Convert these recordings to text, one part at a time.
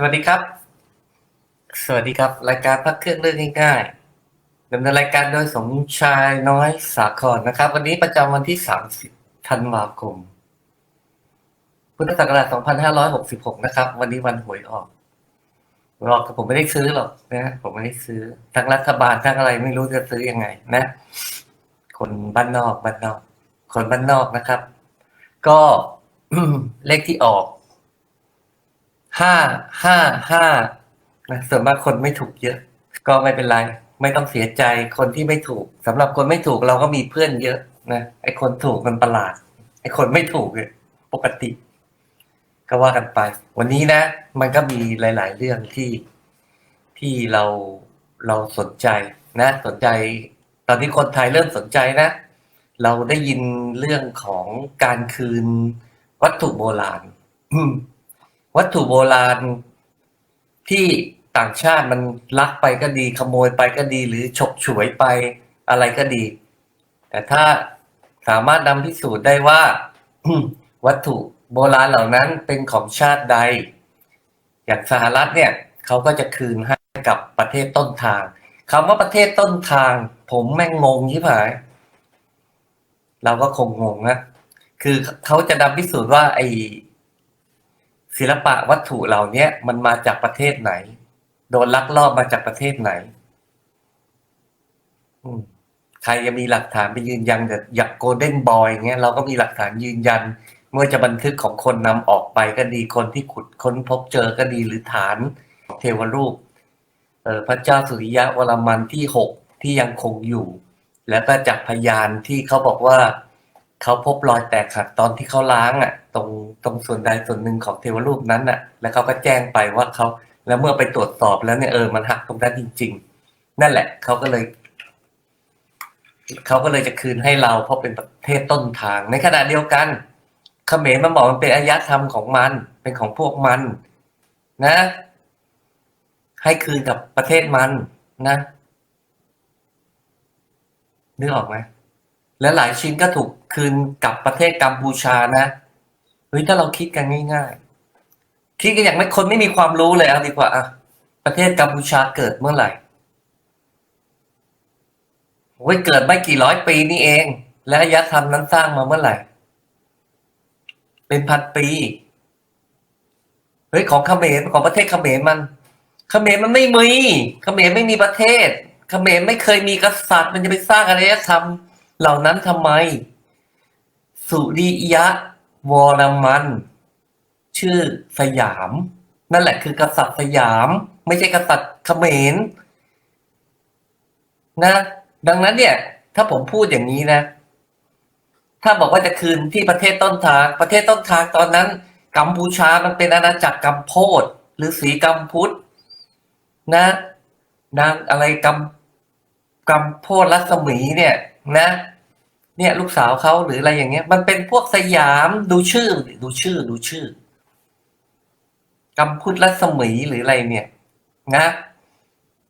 สวัสดีครับ สวัสดีครับ รายการพักเครื่องเรื่องง่ายๆดำเนินรายการโดยสมชายน้อยสาครนะครับ วันนี้ประจำวันที่ 30 ธันวาคม พุทธศักราช 2566 นะครับ วันนี้วันหวยออกหวยออกผมไม่ได้ซื้อหรอกนะผมไม่ได้ซื้อ ทั้งรัฐบาลทั้งอะไรไม่รู้จะซื้อยังไง นะ คนบ้านนอกบ้านนอก คนบ้านนอกนะครับ ก็เลขที่ออก ห้าห้าห้านะส่วนมากคนไม่ถูกเยอะ ก็ไม่เป็นไร ไม่ต้องเสียใจคนที่ไม่ถูกสำหรับคนไม่ถูกเราก็มีเพื่อนเยอะนะไอ้คนถูกมันประหลาด ไอ้คนไม่ถูกเนี่ยปกติ ก็ว่ากันไป วันนี้นะ มันก็มีหลาย ๆ เรื่องที่ที่เราเราสนใจนะ สนใจ ตอนนี้คนไทยเริ่มสนใจนะ เราได้ยินเรื่องของการคืนวัตถุโบราณ วัตถุโบราณที่ต่างชาติมันลักไปก็ดีขโมยไปก็ดีหรือฉกฉวยไปอะไรก็ดี แต่ถ้าสามารถนำพิสูจน์ได้ว่า วัตถุโบราณเหล่านั้นเป็นของชาติใด อย่างสหรัฐเนี่ยเขาก็จะคืนให้กับประเทศต้นทางคำว่าประเทศต้นทาง ผมแม่งงงที่ผายเราก็คงงงนะคือเขาจะนำพิสูจน์ว่าไอ ศิลปะวัตถุเหล่านี้มันมาจากประเทศไหน โดนลักลอบมาจากประเทศไหนใครจะมีหลักฐานไปยืนยันแบบอย่างโกลเด้นบอยเงี้ยเราก็มีหลักฐานยืนยันเมื่อจะบันทึกของคนนำออกไปก็ดีคนที่ขุดค้นพบเจอก็ดีหรือฐานเทวรูปเออพระเจ้าสุริยะวรมันที่หกที่ยังคงอยู่ แล้วก็จากพยานที่เขาบอกว่า เขาพบรอยแตกหักตอนที่เขาล้างอะ ตรงตรงส่วนใดส่วนหนึ่งของเทวรูปนั้นอะ แล้วเขาก็แจ้งไปว่าเขาแล้วเมื่อไปตรวจสอบแล้วเนี่ยเออมันหักตรงนั้นจริง ๆ นั่นแหละเขาก็เลยเขาก็เลยจะคืนให้เราเพราะเป็นประเทศต้นทาง ในขณะเดียวกันเขมรมันบอกมันเป็นอารยธรรมของมัน เป็นของพวกมัน นะ ให้คืนกับประเทศมันนะนึกออกไหม และหลายชิ้นก็ถูกคืนกับประเทศกัมพูชานะเฮ้ยถ้าเราคิดกันง่ายๆ คิดกันอย่างไม่คนไม่มีความรู้เลยเอาดีกว่าอะประเทศกัมพูชาเกิดเมื่อไหร่โอ้ยเกิดไม่กี่ร้อยปีนี่เอง และอารยธรรมนั้นสร้างมาเมื่อไหร่ เป็นพันปีเฮ้ยของเขมรของประเทศเขมรมันเขมรมันไม่มีเขมรไม่มีประเทศเขมรไม่เคยมีกษัตริย์ มันจะไปสร้างอารยธรรม เหล่านั้นทำไม สุริยะวรมัน ชื่อสยาม นั่นแหละคือกษัตริย์สยาม ไม่ใช่กษัตริย์เขมรนะ ดังนั้นเนี่ย ถ้าผมพูดอย่างนี้นะ ถ้าบอกว่าจะคืนที่ประเทศต้นทาง ประเทศต้นทางตอนนั้น กัมพูชามันเป็นอาณาจักรกัมโพดหรือสีกัมพุทธนะ นางอะไรกัมกัมโพดรัศมีเนี่ย นะ เนี่ยลูกสาวเขาหรืออะไรอย่างเงี้ย มันเป็นพวกสยามดูชื่อ ดูชื่อ ดูชื่อกัมพุทธรัศมีหรืออะไรเนี่ย นะ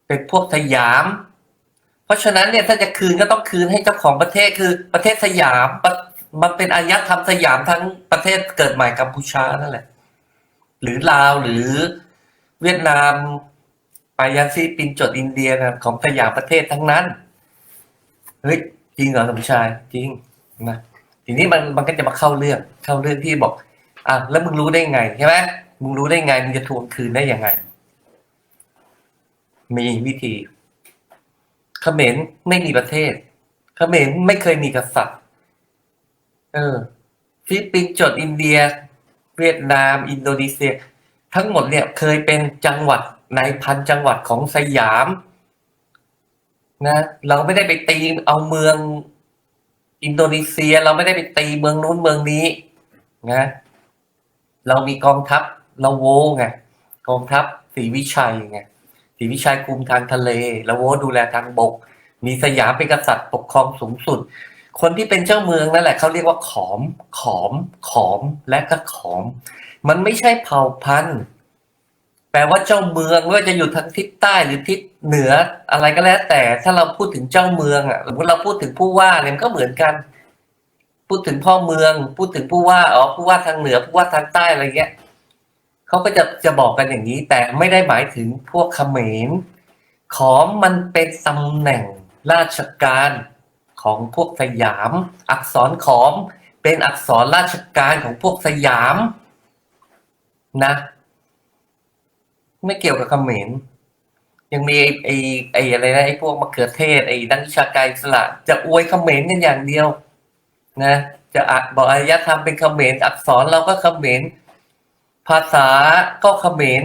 เป็นพวกสยาม เพราะฉะนั้นเนี่ยถ้าจะคืนก็ต้องคืนให้เจ้าของประเทศคือประเทศสยาม มันเป็นอารยธรรมสยามทั้งประเทศเกิดใหม่กัมพูชานั่นแหละ หรือลาวหรือเวียดนามไปยันซีปินจดอินเดียนะของสยามประเทศทั้งนั้น เฮ้ย จริงเหรอสมชายจริงนะทีนี้มันมันก็จะมาเข้าเรื่องเข้าเรื่องที่บอกอะแล้วมึงรู้ได้ไงใช่ไหมมึงรู้ได้ไงมึงจะทวงคืนได้ยังไง มีวิธีเขมรไม่มีประเทศเขมรไม่เคยมีกษัตริย์ เออฟิลิปปินส์จดอินเดีย เวียดนาม อินโดนีเซีย ทั้งหมดเนี่ยเคยเป็นจังหวัดในพันจังหวัดของสยาม นะ เราไม่ได้ไปตีเอาเมือง อินโดนีเซีย เราไม่ได้ไปตีเมืองนู้นเมืองนี้นะเรามีกองทัพเราโวไงกองทัพศรีวิชัยไงศรีวิชัยคุมทางทะเลแล้วโวดูแลทางบก มีสยามเป็นกษัตริย์ปกครองสูงสุด คนที่เป็นเจ้าเมืองนั่นแหละเขาเรียกว่าขอม ขอม ขอมและก็ขอม มันไม่ใช่เผ่าพันธุ์ แปลว่าเจ้าเมืองไม่ว่าจะอยู่ทางทิศใต้หรือทิศเหนืออะไรก็แล้ว แต่ถ้าเราพูดถึงเจ้าเมืองอะสมมติเราพูดถึงผู้ว่าเนี่ยมันก็เหมือนกัน พูดถึงพ่อเมือง พูดถึงผู้ว่าอ๋อผู้ว่าทางเหนือผู้ว่าทางใต้อะไรเงี้ยเขาก็จะจะบอกกันอย่างนี้ แต่ไม่ได้หมายถึงพวกเขมรขอมมันเป็นตำแหน่งราชการของพวกสยาม อักษรขอมเป็นอักษรราชการของพวกสยามนะ ไม่เกี่ยวกับเขมรยังมีไอ้ไอ้ไอ้อะไรนะไอ้พวกมะเขือเทศไอ้นักวิชาการอิสระจะอวยเขมรกันอย่างเดียว นะ จะอะบอกอารยธรรมเป็นเขมรอักษรเราก็เขมรภาษาก็เขมร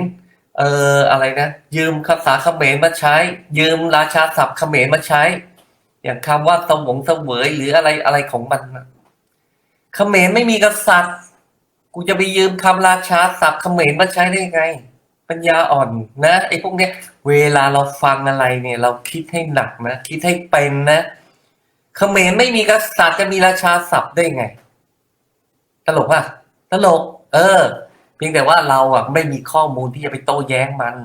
เอ่ออะไรนะยืมภาษาเขมรมาใช้ ยืมราชาศัพท์เขมรมาใช้ อย่างคำว่าสมงเสวยหรืออะไรอะไรของมันเขมรไม่มีกษัตริย์ กูจะไปยืมคำราชาศัพท์เขมรมาใช้ได้ไง ปัญญาอ่อนนะไอ้พวกเนี้ย เวลาเราฟังอะไรเนี่ย เราคิดให้หนักนะ คิดให้เป็นนะเขมรไม่มีกษัตริย์จะมีราชาศัพท์ได้ไง ตลกป่ะตลก เออ เพียงแต่ว่าเราอะไม่มีข้อมูลที่จะไปโต้แย้งมัน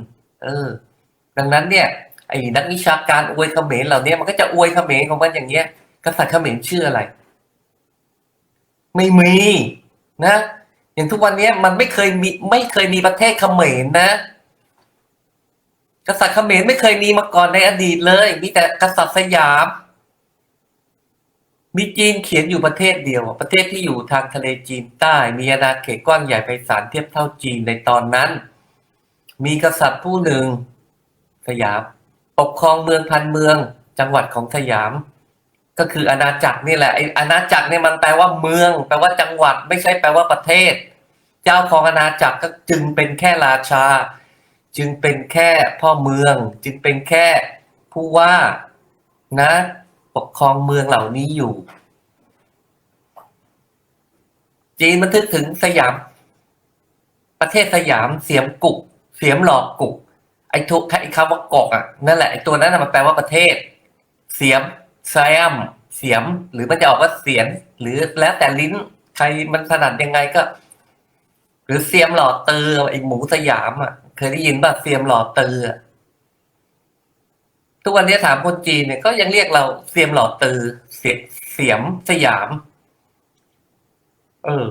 เออ ดังนั้นเนี่ยไอ้นักวิชาการอวยเขมรเหล่านี้มันก็จะอวยเขมรของมันอย่างเงี้ย กษัตริย์เขมรชื่ออะไร ไม่มีนะ อย่างทุกวันนี้มันไม่เคยมีไม่เคยมีประเทศเขมรนะ กษัตริย์เขมรไม่เคยมีมาก่อนในอดีตเลย มีแต่กษัตริย์สยาม มีจีนเขียนอยู่ประเทศเดียว ประเทศที่อยู่ทางทะเลจีนใต้ มีอาณาเขตกว้างใหญ่ไพศาลเทียบเท่าจีนในตอนนั้น มีกษัตริย์ผู้หนึ่ง สยามปกครองเมืองพันเมือง จังหวัดของสยามก็คืออาณาจักรนี่แหละไออาณาจักรเนี่ยมันแปลว่าเมือง แปลว่าจังหวัดไม่ใช่แปลว่าประเทศ เจ้าของอาณาจักรก็จึงเป็นแค่ราชา จึงเป็นแค่พ่อเมือง จึงเป็นแค่ผู้ว่านะปกครองเมืองเหล่านี้อยู่ จีนบันทึกถึงสยาม ประเทศสยามเสียมกุก เสียมหลอกกุก ไอ้ทุกไอ้คำว่ากกอะนั่นแหละไอ้ตัวนั้นนะมันแปลว่าประเทศ เสียมแซมเสียม หรือมันจะออกว่าเสียน หรือแล้วแต่ลิ้นใครมันถนัดยังไงก็ หรือเสียมหล่อเตอไอ้หมูสยามอะ เคยได้ยินป่ะเสียมหล่อเตออทุกวันนี้ถามคนจีนเนี่ยก็ยังเรียกเราเสียมหล่อเตอเสียเสียมสยาม เออ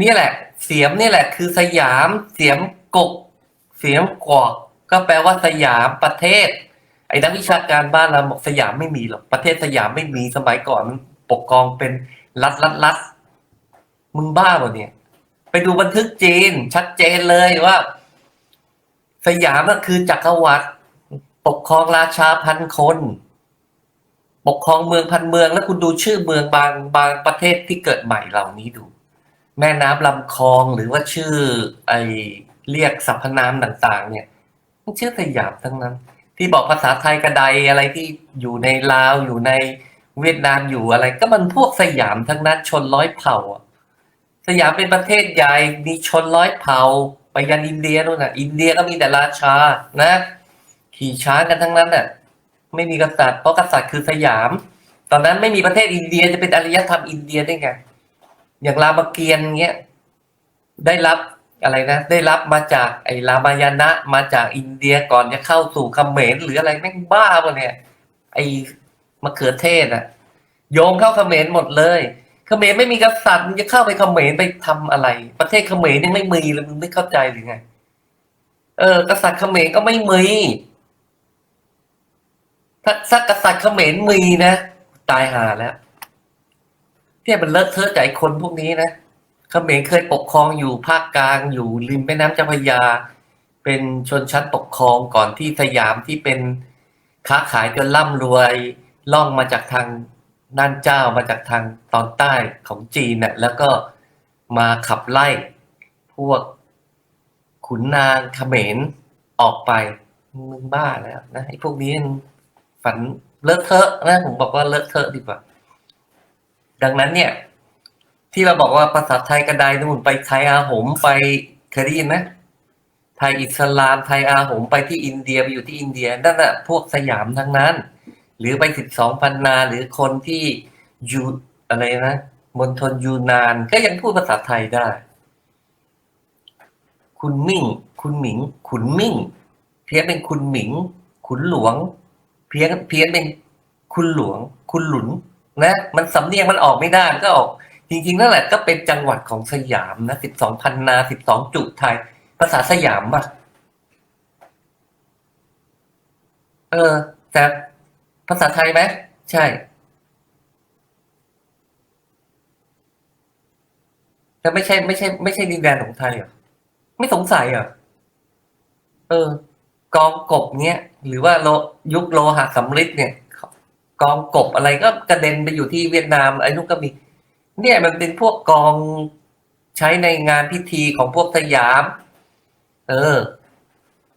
นี่แหละ เสียมนี่แหละ คือสยาม เสียมกก เสียมกวกก็แปลว่าสยามประเทศ ไอ้นักวิชาการบ้านเราบอกสยามไม่มีหรอกประเทศสยามไม่มีสมัยก่อนมันปกครองเป็นรัฐรัฐรัฐมึงบ้าเปล่าเนี่ย ดูบันทึกจีน ชัดเจนเลยว่า สยามก็คือจักรวรรดิปกครองราชาพันคน ปกครองเมืองพันเมือง แล้วคุณดูชื่อเมืองบางบางประเทศที่เกิดใหม่เหล่านี้ดู แม่น้ำลำคลองหรือว่าชื่อ ไอเรียกสรรพนามต่าง ๆ เนี่ยมันชื่อสยามทั้งนั้น ที่บอกภาษาไทยกระไดอะไรที่อยู่ในลาวอยู่ในเวียดนามอยู่อะไร ก็มันพวกสยามทั้งนั้นชนร้อยเผ่าอะ สยามเป็นประเทศใหญ่มีชนร้อยเผ่าไปยันอินเดียนู่นน่ะ อินเดียก็มีแต่ราชานะ ขี่ช้างกันทั้งนั้นน่ะ ไม่มีกษัตริย์เพราะกษัตริย์คือสยาม ตอนนั้นไม่มีประเทศอินเดียจะเป็นอารยธรรมอินเดียได้ไงอย่างรามเกียรติ์เงี้ยได้รับอะไรนะ ได้รับมาจากไอ้รามายณะมาจากอินเดียก่อนจะเข้าสู่เขมรหรืออะไรแม่งบ้าปะเนี่ยไอ้มะเขือเทศอะโยงเข้าเขมรหมดเลย เขมรไม่มีกษัตริย์มึงจะเข้าไปเขมรไปทำอะไร ประเทศเขมรยังไม่มีเลยมึงไม่เข้าใจหรือไง เออ กษัตริย์เขมรก็ไม่มีถ้าถ้ากษัตริย์เขมรมีนะตายหาแล้วที่มันเลอะเทอะใจคนพวกนี้นะเขมรเคยปกครองอยู่ภาคกลางอยู่ริมแม่น้ำเจ้าพระยา เป็นชนชั้นปกครองก่อนที่สยามที่เป็นค้าขายจนร่ำรวยล่องมาจากทาง น่านเจ้ามาจากทางตอนใต้ของจีนน่ะแล้วก็มาขับไล่พวกขุนนางเขมรออกไปมึงบ้าแล้วนะไอ้พวกนี้ฝันเลอะเทอะนะผมบอกว่าเลอะเทอะดีกว่า ดังนั้นเนี่ย ที่เราบอกว่าภาษาไทยกระไดนู่นไปไทยอาหมไปเคยได้ยินไหมไทยอิสลามไทยอาหมไปที่อินเดียไปอยู่ที่อินเดียนั่นแหะพวกสยามทั้งนั้น หรือไปสิบสองพันนา หรือคนที่ยูอะไรนะมณฑลยูนาน ก็ยังพูดภาษาไทยได้ คุณมิ่ง คุณหมิงขุนมิ่ง เพี้ยนเป็นคุณหมิงขุนหลวง เพี้ยนเพี้ยนเป็นคุณหลวง คุณหลุนนะ มันสำเนียงมันออกไม่ได้ก็ออก จริงๆนั่นแหละก็เป็นจังหวัดของสยามนะสิบสองพันนาสิบสองจุไทย ภาษาสยามป่ะ เออแต่ ภาษาไทยไหมใช่ แต่ไม่ใช่ไม่ใช่ ไม่ใช่ดินแดนของไทยเหรอไม่สงสัยเหรอเออ กองกบเนี้ยหรือว่าโลยุคโลหะสำริดเนี่ย กองกบอะไรก็กระเด็นไปอยู่ที่เวียดนามไอ้นู้นก็มี เนี่ยมันเป็นพวกกองใช้ในงานพิธีของพวกสยาม เออ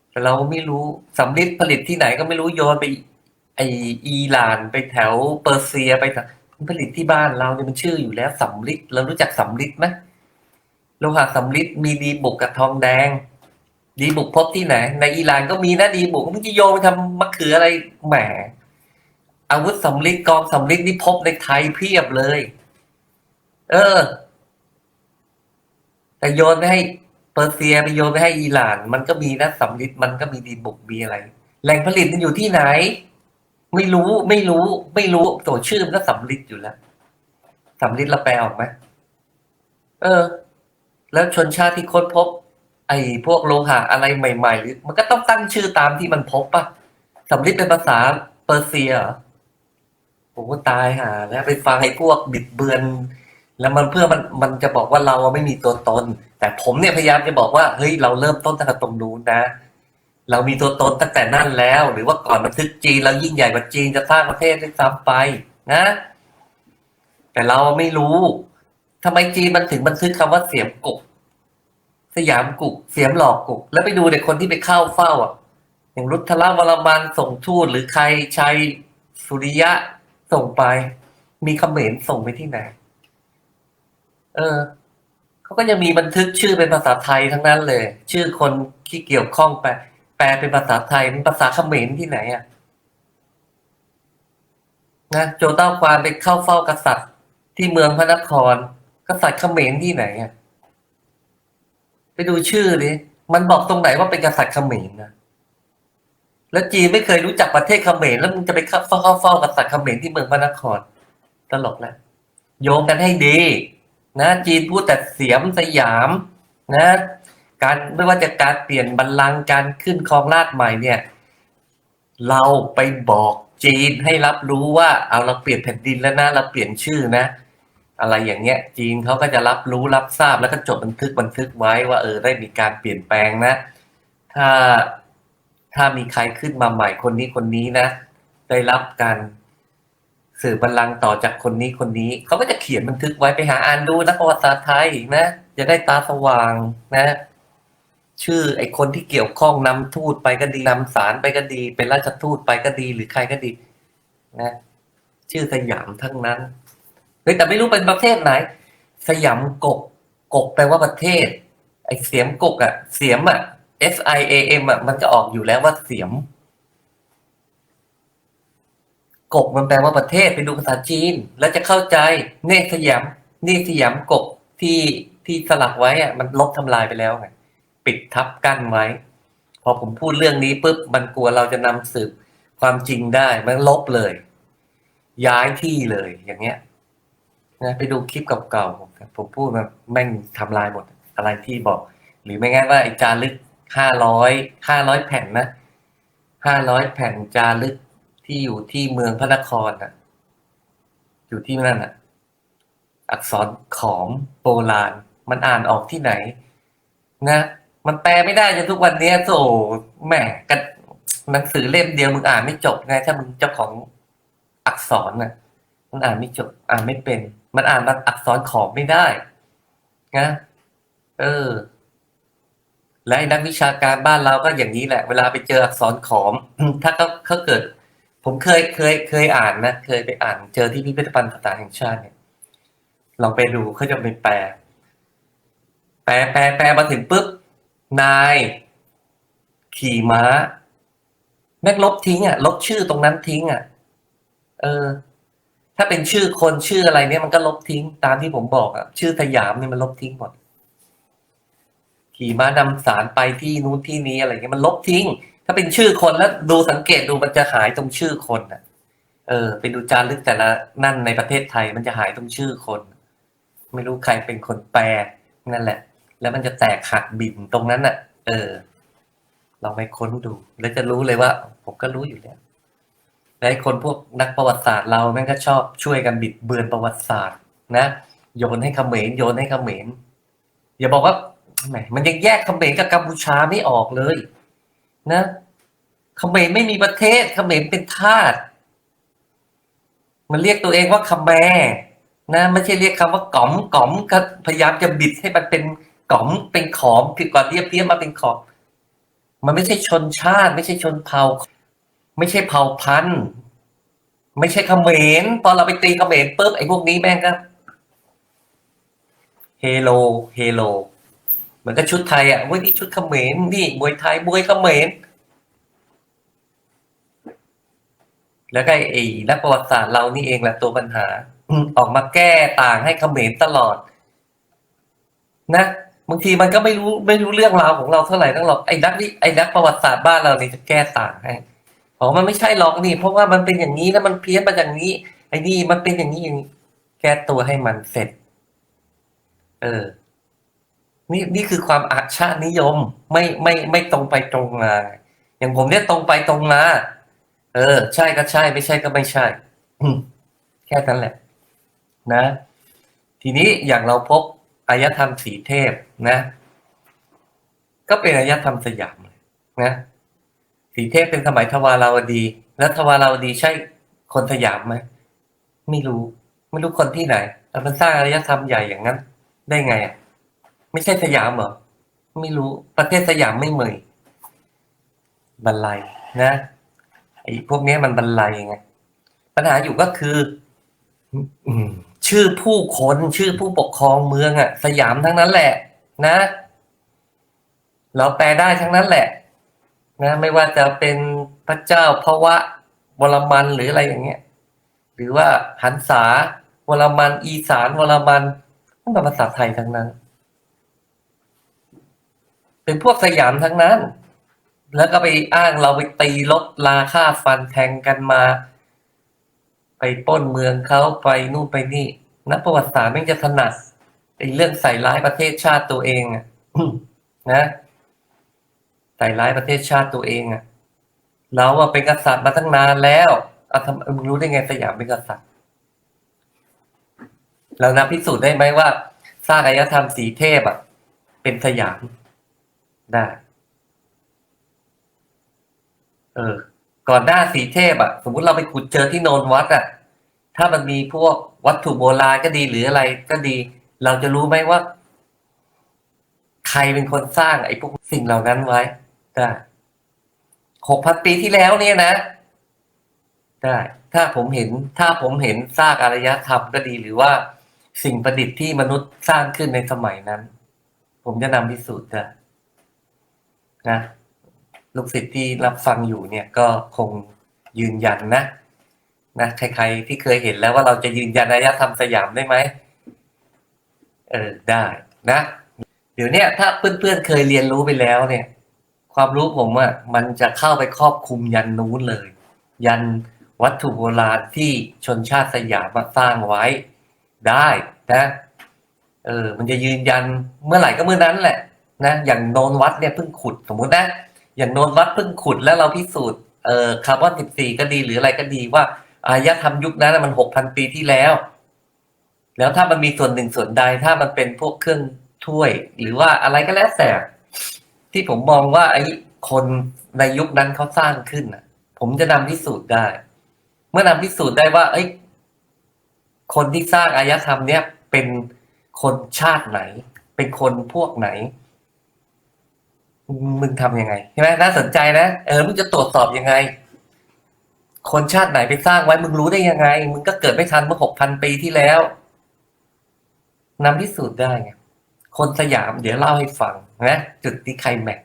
แต่เราไม่รู้สำริดผลิตที่ไหนก็ไม่รู้โยนไป ไออีหร่านไปแถวเปอร์เซียไปแถวผลิตที่บ้านเราเนี่ยมันชื่ออยู่แล้วสำริดเรารู้จักสำริดไหมโลหะสำริดมีดีบุกกับทองแดง ดีบุกพบที่ไหน ในอิหร่านก็มีนะดีบุกมันจะโยนไปทำมะเขืออะไรแหมอาวุธสำริดกองสำริดนี่พบในไทยเพียบเลย เออ แต่โยนไปให้เปอร์เซียไปโยนไปให้อิหร่าน มันก็มีนะสำริดมันก็มีดีบุกมีอะไร แหล่งผลิตมันอยู่ที่ไหน ไม่รู้ไม่รู้ ไม่รู้ตัวชื่อมันก็สำริดอยู่แล้วสำริดเราแปลออกไหมเออ แล้วชนชาติที่ค้นพบ ไอ้พวกโลหะอะไรใหม่ๆหรือมันก็ต้องตั้งชื่อตามที่มันพบป่ะสำริดเป็นภาษาเปอร์เซียเหรอโอ้ตายห่าแล้วไปฟังไอ้พวกบิดเบือน แล้วมันเพื่อมันมันจะบอกว่าเราไม่มีตัวตน แต่ผมเนี่ยพยายามจะบอกว่าเฮ้ยเราเริ่มต้นตั้งแต่ตรงนู้นนะ เรามีตัวตนตั้งแต่นั่นแล้ว หรือว่าก่อนบันทึกจีนเรายิ่งใหญ่กว่าจีนจะสร้างประเทศด้วยซ้ำไปนะ แต่เราไม่รู้ทำไมจีนมันถึงบันทึกคำว่าเสียมกุก สยามกุก เสียมหลอกกุก แล้วไปดูเด็กคนที่ไปเข้าเฝ้าอะ อย่างรุทธลวรมันส่งทูตหรือใครชัยสุริยะส่งไป มีคำเขมนส่งไปที่ไหน เออเขาก็จะมีบันทึกชื่อเป็นภาษาไทยทั้งนั้นเลย ชื่อคนที่เกี่ยวข้องแป แปลเป็นภาษาไทยเป็นภาษาเขมรที่ไหนอะนะโจเต้าควานไปเข้าเฝ้ากษัตริย์ ที่เมืองพระนคร กษัตริย์เขมรที่ไหนอะไปดูชื่อดิมันบอกตรงไหนว่าเป็นกษัตริย์เขมรนะแล้วจีนไม่เคยรู้จักประเทศเขมรแล้วมึงจะไปเข้าเฝ้าเข้าเฝ้ากษัตริย์เขมรที่เมืองพระนครตลกแล้วโยงกันให้ดี นะ จีนพูดแต่เสียมสยาม นะ การไม่ว่าจะการเปลี่ยนบัลลังก์การขึ้นครองราชย์ใหม่เนี่ย เราไปบอกจีนให้รับรู้ว่าเอาเราเปลี่ยนแผ่นดินแล้วนะเราเปลี่ยนชื่อนะ อะไรอย่างเงี้ย จีนเขาก็จะรับรู้รับทราบแล้วก็จดบันทึกบันทึกไว้ว่าเออได้มีการเปลี่ยนแปลงนะ ถ้าถ้ามีใครขึ้นมาใหม่คนนี้คนนี้นะ ได้รับการสื่อบัลลังก์ต่อจากคนนี้คนนี้เขาก็จะเขียนบันทึกไว้ไปหาอ่านดูนักประวัติศาสตร์ไทยนะจะได้ตาสว่างนะ ชื่อไอ้คนที่เกี่ยวข้องนำทูตไปก็ดีนำสารไปก็ดี เป็นราชทูตไปก็ดีหรือใครก็ดี นะ ชื่อสยามทั้งนั้นเฮ้ยแต่ไม่รู้เป็นประเทศไหน สยามกกกกแปลว่าประเทศ ไอ้เสียมกกอะเสียมอะ S I A M อะมันจะออกอยู่แล้วว่าเสียม กกมันแปลว่าประเทศไปดูภาษาจีน แล้วจะเข้าใจเนสยามนี่สยามกกที่ที่สลักไว้อะมันลบทำลายไปแล้วไง ปิดทับกั้นไว้ พอผมพูดเรื่องนี้ปุ๊บมันกลัวเราจะนำสืบความจริงได้มันลบเลย ย้ายที่เลยอย่างเงี้ยนะไปดูคลิปเก่าๆผมพูดมาแม่งทำลายหมดอะไรที่บอก หรือไม่งั้นว่าไอ้จารึกห้าร้อยห้าร้อยแผ่นนะห้าร้อยแผ่นจารึกที่อยู่ที่เมืองพระนครน่ะอยู่ที่นั่นน่ะ อักษรขอมโบราณ มันอ่านออกที่ไหน นะ มันแปลไม่ได้จนทุกวันนี้โซ่แหมกันหนังสือเล่มเดียวมึงอ่านไม่จบไงถ้ามึงเจ้าของอักษรน่ะ มันอ่านไม่จบ อ่านไม่เป็น มันอ่านอักษรขอมไม่ได้นะเออ และนักวิชาการบ้านเราก็อย่างนี้แหละ เวลาไปเจออักษรขอม ถ้าเขาเขาเกิด ผมเคยเคย เคยอ่านนะเคยไปอ่าน เจอที่พิพิธภัณฑ์ภาษาแห่งชาติเนี่ยลองไปดูเขาจะไปแปล แปลแปลแปลมาถึงปุ๊บ นาย ขี่ม้า แม่งลบทิ้งอะ ลบชื่อตรงนั้นทิ้งอะ เออ ถ้าเป็นชื่อคนชื่ออะไรเนี่ยมันก็ลบทิ้ง ตามที่ผมบอกอะ ชื่อสยามเนี่ยมันลบทิ้งหมด ขี่ม้านำสารไปที่นู้นที่นี้อะไรเงี้ยมันลบทิ้ง ถ้าเป็นชื่อคนแล้วดูสังเกตดูมันจะหายตรงชื่อคนอะ เออไปดูจารึกแต่ละนั่นในประเทศไทยมันจะหายตรงชื่อคน ไม่รู้ใครเป็นคนแปลนั่นแหละ แล้วมันจะแตกหักบิ่นตรงนั้นน่ะ เออลองไปค้นดู แล้วจะรู้เลยว่า ผมก็รู้อยู่แล้วและไอ้คนพวกนักประวัติศาสตร์เราแม่งก็ชอบช่วยกันบิดเบือนประวัติศาสตร์ นะโยนให้เขมรโยนให้เขมรอย่าบอกว่าแหมมันยังแยกเขมรกับกัมพูชาไม่ออกเลย นะเขมรไม่มีประเทศเขมรเป็นทาสมันเรียกตัวเองว่าคแมรนะไม่ใช่เรียกคำว่าก๋อมก๋อมก็พยายามจะบิดให้มันเป็น ก๋อมเป็นขอมคือกว่าเรียบเรียบมาเป็นขอม มันไม่ใช่ชนชาติ ไม่ใช่ชนเผ่า ไม่ใช่เผ่าพันธุ์ไม่ใช่เขมรพอเราไปตีเขมรปุ๊บไอ้พวกนี้แม่งก็เฮโลเฮโลเหมือนกับชุดไทยอะเว้ยนี่ชุดเขมรนี่มวยไทยมวยเขมรแล้วก็ไอ้นักประวัติศาสตร์เรานี่เองแหละตัวปัญหาอออกมาแก้ต่างให้เขมรตลอด นะ บางทีมันก็ไม่รู้ไม่รู้เรื่องราวของเราเท่าไหร่ทั้งหรอกไอ้นักวิไอ้นักประวัติศาสตร์บ้านเราเนี่ยจะแก้ต่างให้อ๋อมันไม่ใช่หรอกนี่ เพราะว่ามันเป็นอย่างนี้แล้วมันเพี้ยนมาอย่างนี้ ไอ้นี่มันเป็นอย่างนี้อย่างนี้แก้ตัวให้มันเสร็จ เออ นี่นี่คือความอาชาตินิยม ไม่ไม่ไม่ตรงไปตรงมาอย่างผมเนี่ยตรงไปตรงมาเออ ใช่ก็ใช่ ไม่ใช่ก็ไม่ใช่แค่นั้นแหละ นะ ทีนี้อย่างเราพบ อายธรรมสีเทพนะ ก็เป็นอายธรรมสยามเลยนะสีเทพเป็นสมัยทวาราวดี แล้วทวาราวดีใช่คนสยามไหมไม่รู้ ไม่รู้คนที่ไหนแล้วมันสร้างอารยธรรมใหญ่อย่างนั้น ได้ไงอะไม่ใช่สยามเหรอไม่รู้ประเทศสยามไม่เหมยบรรลัยนะไอ้พวกนี้มันบรรลัยไงปัญหาอยู่ก็คือ อืม ชื่อผู้คนชื่อผู้ปกครองเมืองอะสยามทั้งนั้นแหละ นะ เราแปลได้ทั้งนั้นแหละ นะ ไม่ว่าจะเป็นพระเจ้าพระวะวรมันหรืออะไรอย่างเงี้ย หรือว่าหันษาวรมัน อีสานวรมันนั่นเป็นภาษาไทยทั้งนั้น เป็นพวกสยามทั้งนั้น แล้วก็ไปอ้างเราไปตีลบราค่าฟันแทงกันมา ไปป้นเมืองเขาไปนู่นไปนี่ นักประวัติศาสตร์ไม่งจะถนัดไอ้เรื่องใส่ร้ายประเทศชาติตัวเองอะนะใส่ร้ายประเทศชาติตัวเองอะเราอะเป็นกษัตริย์มาตั้งนานแล้วอาทำมึงรู้ได้ไงสยามเป็นกษัตริย์เรานับพิสูจน์ได้ไหมว่าสร้างอารยธรรมสีเทพอะเป็นสยามได้ เออ ก่อนหน้าสีเทพอะสมมุติเราไปขุดเจอที่โนนวัดอะถ้ามันมีพวกวัตถุโบราณก็ดีหรืออะไรก็ดี เราจะรู้ไหมว่า ใครเป็นคนสร้างไอ้พวกสิ่งเหล่านั้นไว้ได้หกพันปีที่แล้วเนี่ยนะ ได้ ถ้าผมเห็น ถ้าผมเห็นซากอารยธรรมก็ดีหรือว่าสิ่งประดิษฐ์ที่มนุษย์สร้างขึ้นในสมัยนั้น ผมจะนำพิสูจน์ได้นะ ลูกศิษย์ที่รับฟังอยู่เนี่ยก็คงยืนยันนะนะใครๆที่เคยเห็นแล้วว่าเราจะยืนยันอารยธรรมสยามได้ไหมเออได้นะ เดี๋ยวเนี้ยถ้าเพื่อนๆเคยเรียนรู้ไปแล้วเนี่ย ความรู้ผมอะ่ะมันจะเข้าไปครอบคลุมยันนู้นเลย ยันวัตถุโบราณที่ชนชาติสยามมาสร้างไว้ได้นะเออมันจะยืนยันเมื่อไหร่ก็เมื่อนั้นแหละนะอย่างโนนวัดเนี่ยเพิ่งขุดสมมุตินะ อย่างโนนวัดเพิ่งขุดแล้วเราพิสูจน์เอ่อคาร์บอนสิบสี่ก็ดีหรืออะไรก็ดีว่าอารยธรรมยุคนั้นมันหกพันปีที่แล้ว แล้วถ้ามันมีส่วนหนึ่งส่วนใดถ้ามันเป็นพวกเครื่องถ้วย หรือว่าอะไรก็แล้วแต่ที่ผมมองว่าไอ้คนในยุคนั้นเขาสร้างขึ้นผมจะนำพิสูจน์ได้ เมื่อนำพิสูจน์ได้ว่าเอ้คนที่สร้างอารยธรรมเนี้ยเป็นคนชาติไหน เป็นคนพวกไหน มึงทำยังไงใช่ไหมน่าสนใจนะเออมึงจะตรวจสอบยังไง คนชาติไหนไปสร้างไว้มึงรู้ได้ยังไง มึงก็เกิดไม่ทันเมื่อหกพันปีที่แล้วนำพิสูจน์ได้ไงคนสยามเดี๋ยวเล่าให้ฟังนะจุดที่ใครแม็ก